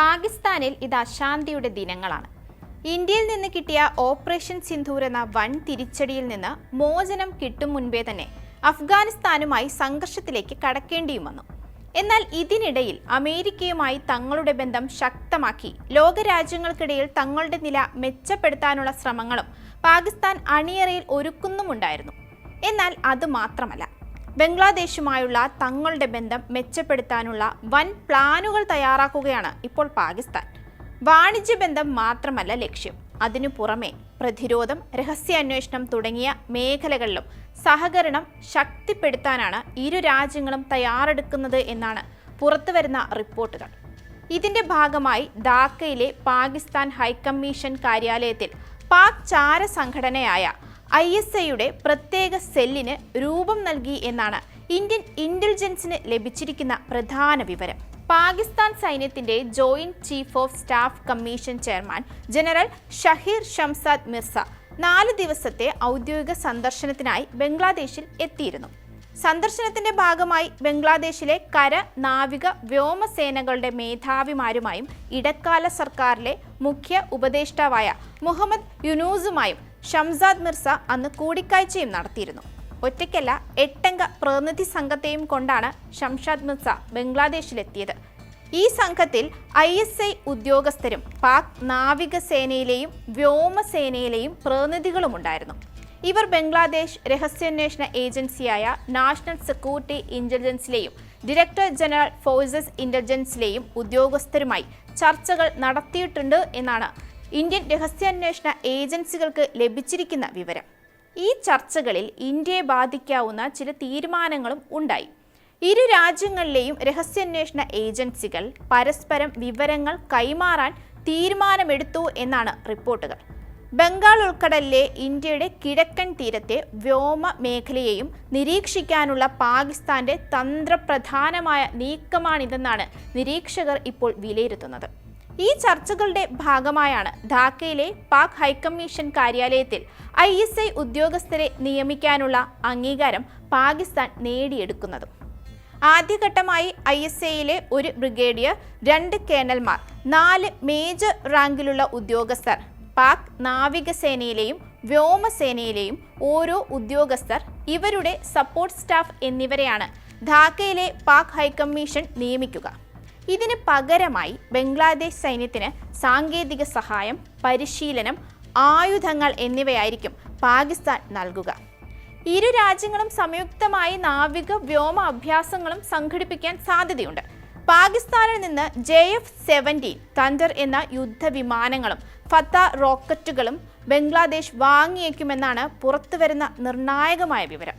പാകിസ്ഥാനിൽ ഇത് അശാന്തിയുടെ ദിനങ്ങളാണ്. ഇന്ത്യയിൽ നിന്ന് കിട്ടിയ ഓപ്പറേഷൻ സിന്ധൂർ എന്ന വൻ തിരിച്ചടിയിൽ നിന്ന് മോചനം കിട്ടും മുൻപേ തന്നെ അഫ്ഗാനിസ്ഥാനുമായി സംഘർഷത്തിലേക്ക് കടക്കേണ്ടിയും വന്നു. എന്നാൽ ഇതിനിടയിൽ അമേരിക്കയുമായി തങ്ങളുടെ ബന്ധം ശക്തമാക്കി. ലോകരാജ്യങ്ങൾക്കിടയിൽ തങ്ങളുടെ നില മെച്ചപ്പെടുത്താനുള്ള ശ്രമങ്ങളും പാകിസ്ഥാൻ അണിയറയിൽ ഒരുക്കുന്നുമുണ്ടായിരുന്നു. എന്നാൽ അത് മാത്രമല്ല ബംഗ്ലാദേശുമായുള്ള തങ്ങളുടെ ബന്ധം മെച്ചപ്പെടുത്താനുള്ള വൻ പ്ലാനുകൾ തയ്യാറാക്കുകയാണ് ഇപ്പോൾ പാകിസ്ഥാൻ. വാണിജ്യ ബന്ധം മാത്രമല്ല ലക്ഷ്യം. അതിനു പുറമെ പ്രതിരോധം രഹസ്യാന്വേഷണം തുടങ്ങിയ മേഖലകളിലും സഹകരണം ശക്തിപ്പെടുത്താനാണ് ഇരു രാജ്യങ്ങളും തയ്യാറെടുക്കുന്നത് എന്നാണ് പുറത്തുവരുന്ന റിപ്പോർട്ടുകൾ. ഇതിന്റെ ഭാഗമായി ധാക്കയിലെ പാകിസ്ഥാൻ ഹൈക്കമ്മീഷൻ കാര്യാലയത്തിൽ പാക് ചാര സംഘടനയായ ഐ എസ് ഐയുടെ പ്രത്യേക സെല്ലിന് രൂപം നൽകി എന്നാണ് ഇന്ത്യൻ ഇന്റലിജൻസിന് ലഭിച്ചിരിക്കുന്ന പ്രധാന വിവരം. പാകിസ്ഥാൻ സൈന്യത്തിന്റെ joint chief of staff commission chairman general Shaheer Shamshad Mirza നാല് ദിവസത്തെ ഔദ്യോഗിക സന്ദർശനത്തിനായി ബംഗ്ലാദേശിൽ എത്തിയിരുന്നു. സന്ദർശനത്തിന്റെ ഭാഗമായി ബംഗ്ലാദേശിലെ കര നാവിക വ്യോമസേനകളുടെ മേധാവിമാരുമായും ഇടക്കാല സർക്കാരിലെ മുഖ്യ ഉപദേഷ്ടാവായ മുഹമ്മദ് യുനൂസുമായും ഷംസാദ് മിർസ അന്ന് കൂടിക്കാഴ്ചയും നടത്തിയിരുന്നു. ഒറ്റയ്ക്കല്ല എട്ടംഗ പ്രതിനിധി സംഘത്തെയും കൊണ്ടാണ് ഷംഷാദ് മിർസ ബംഗ്ലാദേശിലെത്തിയത്. ഈ സംഘത്തിൽ ഐ എസ് ഐ ഉദ്യോഗസ്ഥരും പാക് നാവികസേനയിലെയും വ്യോമസേനയിലെയും പ്രതിനിധികളുമുണ്ടായിരുന്നു. ഇവർ ബംഗ്ലാദേശ് രഹസ്യാന്വേഷണ ഏജൻസിയായ നാഷണൽ സെക്യൂരിറ്റി ഇന്റലിജൻസിലെയും ഡയറക്ടർ ജനറൽ ഫോഴ്സസ് ഇന്റലിജൻസിലെയും ഉദ്യോഗസ്ഥരുമായി ചർച്ചകൾ നടത്തിയിട്ടുണ്ട് എന്നാണ് ഇന്ത്യൻ രഹസ്യാന്വേഷണ ഏജൻസികൾക്ക് ലഭിച്ചിരിക്കുന്ന വിവരം. ഈ ചർച്ചകളിൽ ഇന്ത്യയെ ബാധിക്കാവുന്ന ചില തീരുമാനങ്ങളും ഉണ്ടായി. ഇരു രാജ്യങ്ങളിലെയും രഹസ്യാന്വേഷണ ഏജൻസികൾ പരസ്പരം വിവരങ്ങൾ കൈമാറാൻ തീരുമാനമെടുത്തു എന്നാണ് റിപ്പോർട്ടുകൾ. ബംഗാൾ ഉൾക്കടലിലെ ഇന്ത്യയുടെ കിഴക്കൻ തീരത്തെ വ്യോമ മേഖലയെയും നിരീക്ഷിക്കാനുള്ള പാകിസ്ഥാന്റെ തന്ത്രപ്രധാനമായ നീക്കമാണിതെന്നാണ് നിരീക്ഷകർ ഇപ്പോൾ വിലയിരുത്തുന്നത്. ഈ ചർച്ചകളുടെ ഭാഗമായാണ് ധാക്കയിലെ പാക് ഹൈക്കമ്മീഷൻ കാര്യാലയത്തിൽ ഐ എസ് ഐ ഉദ്യോഗസ്ഥരെ നിയമിക്കാനുള്ള അംഗീകാരം പാകിസ്ഥാൻ നേടിയെടുക്കുന്നത്. ആദ്യഘട്ടമായി ഐ എസ് എയിലെ ഒരു ബ്രിഗേഡിയർ രണ്ട് കേണൽമാർ നാല് മേജർ റാങ്കിലുള്ള ഉദ്യോഗസ്ഥർ പാക് നാവികസേനയിലെയും വ്യോമസേനയിലെയും ഓരോ ഉദ്യോഗസ്ഥർ ഇവരുടെ സപ്പോർട്ട് സ്റ്റാഫ് എന്നിവരെയാണ് ധാക്കയിലെ പാക് ഹൈക്കമ്മീഷൻ നിയമിക്കുക. ഇതിന് പകരമായി ബംഗ്ലാദേശ് സൈന്യത്തിന് സാങ്കേതിക സഹായം പരിശീലനം ആയുധങ്ങൾ എന്നിവയായിരിക്കും പാകിസ്ഥാൻ നൽകുക. ഇരു രാജ്യങ്ങളും സംയുക്തമായി നാവിക വ്യോമ അഭ്യാസങ്ങളും സംഘടിപ്പിക്കാൻ സാധ്യതയുണ്ട്. പാകിസ്ഥാനിൽ നിന്ന് ജെ എഫ് സെവന്റീൻ തണ്ടർ എന്ന യുദ്ധവിമാനങ്ങളും ഫത്ത റോക്കറ്റുകളും ബംഗ്ലാദേശ് വാങ്ങിയേക്കുമെന്നാണ് പുറത്തുവരുന്ന നിർണായകമായ വിവരം.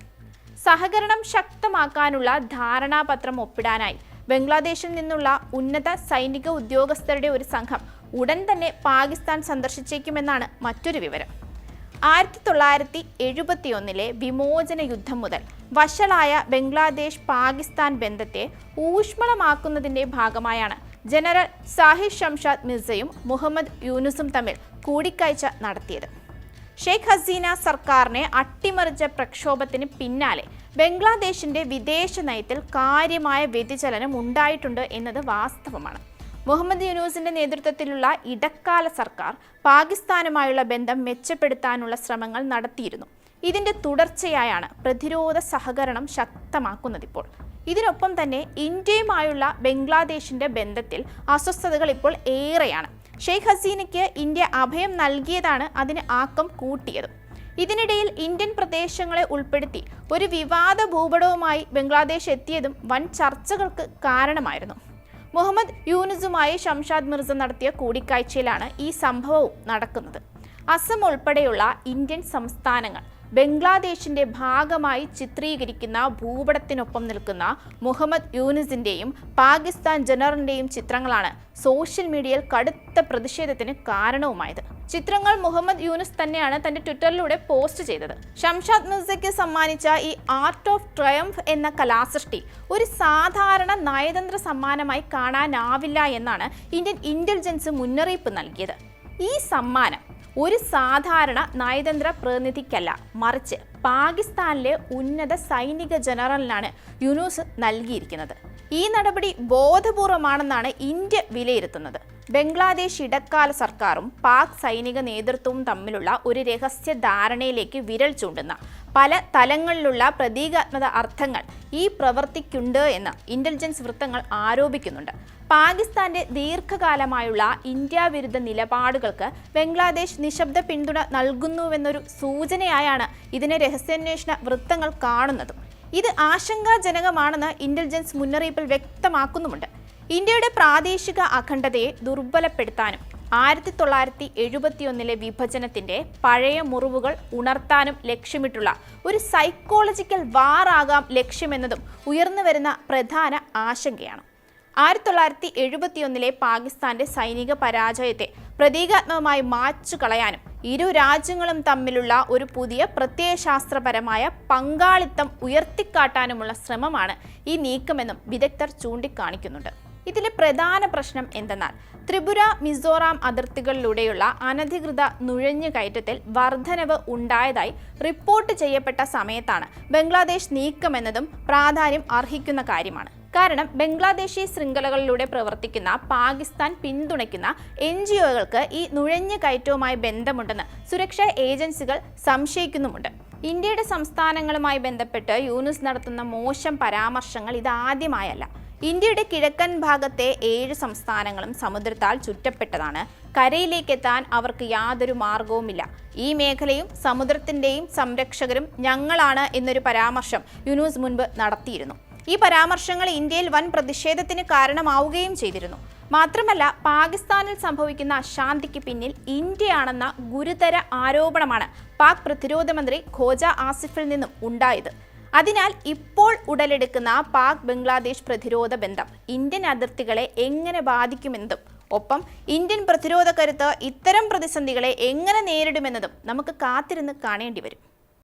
സഹകരണം ശക്തമാക്കാനുള്ള ധാരണാപത്രം ഒപ്പിടാനായി ബംഗ്ലാദേശിൽ നിന്നുള്ള ഉന്നത സൈനിക ഉദ്യോഗസ്ഥരുടെ ഒരു സംഘം ഉടൻ തന്നെ പാകിസ്ഥാൻ സന്ദർശിച്ചേക്കുമെന്നാണ് മറ്റൊരു വിവരം. ആയിരത്തി തൊള്ളായിരത്തി എഴുപത്തിയൊന്നിലെ വിമോചന യുദ്ധം മുതൽ വഷളായ ബംഗ്ലാദേശ് പാകിസ്ഥാൻ ബന്ധത്തെ ഊഷ്മളമാക്കുന്നതിന്റെ ഭാഗമായാണ് ജനറൽ സാഹിദ് ഷംഷാദ് മിർസയും മുഹമ്മദ് യൂനുസും തമ്മിൽ കൂടിക്കാഴ്ച നടത്തിയത്. ഷെയ്ഖ് ഹസീന സർക്കാരിനെ അട്ടിമറിച്ച പ്രക്ഷോഭത്തിന് പിന്നാലെ ബംഗ്ലാദേശിന്റെ വിദേശ നയത്തിൽ കാര്യമായ വ്യതിചലനം ഉണ്ടായിട്ടുണ്ട് എന്നത് വാസ്തവമാണ്. മുഹമ്മദ് യൂനൂസിന്റെ നേതൃത്വത്തിലുള്ള ഇടക്കാല സർക്കാർ പാകിസ്ഥാനുമായുള്ള ബന്ധം മെച്ചപ്പെടുത്താനുള്ള ശ്രമങ്ങൾ നടത്തിയിരുന്നു. ഇതിന്റെ തുടർച്ചയായാണ് പ്രതിരോധ സഹകരണം ശക്തമാക്കുന്നതിപ്പോൾ ഇതിനൊപ്പം തന്നെ ഇന്ത്യയുമായുള്ള ബംഗ്ലാദേശിന്റെ ബന്ധത്തിൽ അസ്വസ്ഥതകൾ ഇപ്പോൾ ഏറെയാണ്. ഷെയ്ഖ് ഹസീനയ്ക്ക് ഇന്ത്യ അഭയം നൽകിയതാണ് അതിന് ആക്കം കൂട്ടിയതും. ഇതിനിടയിൽ ഇന്ത്യൻ പ്രദേശങ്ങളെ ഉൾപ്പെടുത്തി ഒരു വിവാദ ഭൂപടവുമായി ബംഗ്ലാദേശ് എത്തിയതും വൻ ചർച്ചകൾക്ക് കാരണമായിരുന്നു. മുഹമ്മദ് യൂനുസുമായി ഷംഷാദ് മിർസ നടത്തിയ കൂടിക്കാഴ്ചയിലാണ് ഈ സംഭവവും നടക്കുന്നത്. അസം ഉൾപ്പെടെയുള്ള ഇന്ത്യൻ സംസ്ഥാനങ്ങൾ ബംഗ്ലാദേശിന്റെ ഭാഗമായി ചിത്രീകരിക്കുന്ന ഭൂപടത്തിനൊപ്പം നിൽക്കുന്ന മുഹമ്മദ് യൂനിസിന്റെയും പാകിസ്ഥാൻ ജനറലിന്റെയും ചിത്രങ്ങളാണ് സോഷ്യൽ മീഡിയയിൽ കടുത്ത പ്രതിഷേധത്തിന് കാരണവുമായത്. ചിത്രങ്ങൾ മുഹമ്മദ് യൂനുസ് തന്നെയാണ് തന്റെ ട്വിറ്ററിലൂടെ പോസ്റ്റ് ചെയ്തത്. ഷംഷാദ് മിർസയ്ക്ക് സമ്മാനിച്ച ഈ ആർട്ട് ഓഫ് ട്രയംഫ് എന്ന കലാസൃഷ്ടി ഒരു സാധാരണ നയതന്ത്ര സമ്മാനമായി കാണാനാവില്ല എന്നാണ് ഇന്ത്യൻ ഇന്റലിജൻസ് മുന്നറിയിപ്പ് നൽകിയത്. ഈ സമ്മാനം ഒരു സാധാരണ നയതന്ത്ര പ്രതിനിധിക്കല്ല മറിച്ച് പാകിസ്ഥാനിലെ ഉന്നത സൈനിക ജനറലിനാണ് യുനൂസ് നൽകിയിരിക്കുന്നത്. ഈ നടപടി ബോധപൂർവമാണെന്നാണ് ഇന്ത്യ വിലയിരുത്തുന്നത്. ബംഗ്ലാദേശ് ഇടക്കാല സർക്കാരും പാക് സൈനിക നേതൃത്വവും തമ്മിലുള്ള ഒരു രഹസ്യ ധാരണയിലേക്ക് വിരൽ ചൂണ്ടുന്ന പല തലങ്ങളിലുള്ള പ്രതീകാത്മക അർത്ഥങ്ങൾ ഈ പ്രവൃത്തിക്കുണ്ട് എന്ന് ഇന്റലിജൻസ് വൃത്തങ്ങൾ ആരോപിക്കുന്നുണ്ട്. പാകിസ്ഥാന്റെ ദീർഘകാലമായുള്ള ഇന്ത്യ വിരുദ്ധ നിലപാടുകൾക്ക് ബംഗ്ലാദേശ് നിശബ്ദ പിന്തുണ നൽകുന്നുവെന്നൊരു സൂചനയായാണ് ഇതിനെ രഹസ്യാന്വേഷണ വൃത്തങ്ങൾ കാണുന്നതും. ഇത് ആശങ്കാജനകമാണെന്ന് ഇന്റലിജൻസ് മുന്നറിയിപ്പിൽ വ്യക്തമാക്കുന്നുമുണ്ട്. ഇന്ത്യയുടെ പ്രാദേശിക അഖണ്ഡതയെ ദുർബലപ്പെടുത്താനും ആയിരത്തി തൊള്ളായിരത്തി എഴുപത്തിയൊന്നിലെ വിഭജനത്തിന്റെ പഴയ മുറിവുകൾ ഉണർത്താനും ലക്ഷ്യമിട്ടുള്ള ഒരു സൈക്കോളജിക്കൽ വാറാകാം ലക്ഷ്യമെന്നതും ഉയർന്നു വരുന്ന പ്രധാന ആശങ്കയാണ്. ആയിരത്തി തൊള്ളായിരത്തി എഴുപത്തിയൊന്നിലെ പാകിസ്ഥാന്റെ സൈനിക പരാജയത്തെ പ്രതീകാത്മകമായി മാച്ചു കളയാനും ഇരു രാജ്യങ്ങളും തമ്മിലുള്ള ഒരു പുതിയ പ്രത്യയശാസ്ത്രപരമായ പങ്കാളിത്തം ഉയർത്തിക്കാട്ടാനുമുള്ള ശ്രമമാണ് ഈ നീക്കമെന്നും വിദഗ്ധർ ചൂണ്ടിക്കാണിക്കുന്നുണ്ട്. ഇതിലെ പ്രധാന പ്രശ്നം എന്തെന്നാൽ ത്രിപുര മിസോറാം അതിർത്തികളിലൂടെയുള്ള അനധികൃത നുഴഞ്ഞുകയറ്റത്തിൽ വർധനവ് ഉണ്ടായതായി റിപ്പോർട്ട് ചെയ്യപ്പെട്ട സമയത്താണ് ബംഗ്ലാദേശ് നീക്കമെന്നതും പ്രാധാന്യം അർഹിക്കുന്ന കാര്യമാണ്. കാരണം ബംഗ്ലാദേശി ശൃംഖലകളിലൂടെ പ്രവർത്തിക്കുന്ന പാകിസ്ഥാൻ പിന്തുണയ്ക്കുന്ന എൻ ജി ഒകൾക്ക് ഈ നുഴഞ്ഞു കയറ്റവുമായി ബന്ധമുണ്ടെന്ന് സുരക്ഷാ ഏജൻസികൾ സംശയിക്കുന്നുമുണ്ട്. ഇന്ത്യയുടെ സംസ്ഥാനങ്ങളുമായി ബന്ധപ്പെട്ട് യൂനുസ് നടത്തുന്ന മോശം പരാമർശങ്ങൾ ഇതാദ്യമായല്ല ഇന്ത്യയുടെ കിഴക്കൻ ഭാഗത്തെ ഏഴ് സംസ്ഥാനങ്ങളും സമുദ്രത്താൽ ചുറ്റപ്പെട്ടതാണ്. കരയിലേക്കെത്താൻ അവർക്ക് യാതൊരു മാർഗവുമില്ല. ഈ മേഖലയും സമുദ്രത്തിന്റെയും സംരക്ഷകരും ഞങ്ങളാണ് എന്നൊരു പരാമർശം യുനൂസ് മുൻപ് നടത്തിയിരുന്നു. ഈ പരാമർശങ്ങൾ ഇന്ത്യയിൽ വൻ പ്രതിഷേധത്തിന് കാരണമാവുകയും ചെയ്തിരുന്നു. മാത്രമല്ല പാകിസ്ഥാനിൽ സംഭവിക്കുന്ന അശാന്തിക്ക് പിന്നിൽ ഇന്ത്യയാണെന്ന ഗുരുതര ആരോപണമാണ് പാക് പ്രതിരോധ മന്ത്രി ഖോജ ആസിഫിൽ നിന്നും ഉണ്ടായത്. അതിനാൽ ഇപ്പോൾ ഉടലെടുക്കുന്ന പാക് ബംഗ്ലാദേശ് പ്രതിരോധ ബന്ധം ഇന്ത്യൻ അതിർത്തികളെ എങ്ങനെ ബാധിക്കുമെന്നും ഒപ്പം ഇന്ത്യൻ പ്രതിരോധ കരുത്ത് ഇത്തരം പ്രതിസന്ധികളെ എങ്ങനെ നേരിടുമെന്നതും നമുക്ക് കാത്തിരുന്ന് കാണേണ്ടി വരും.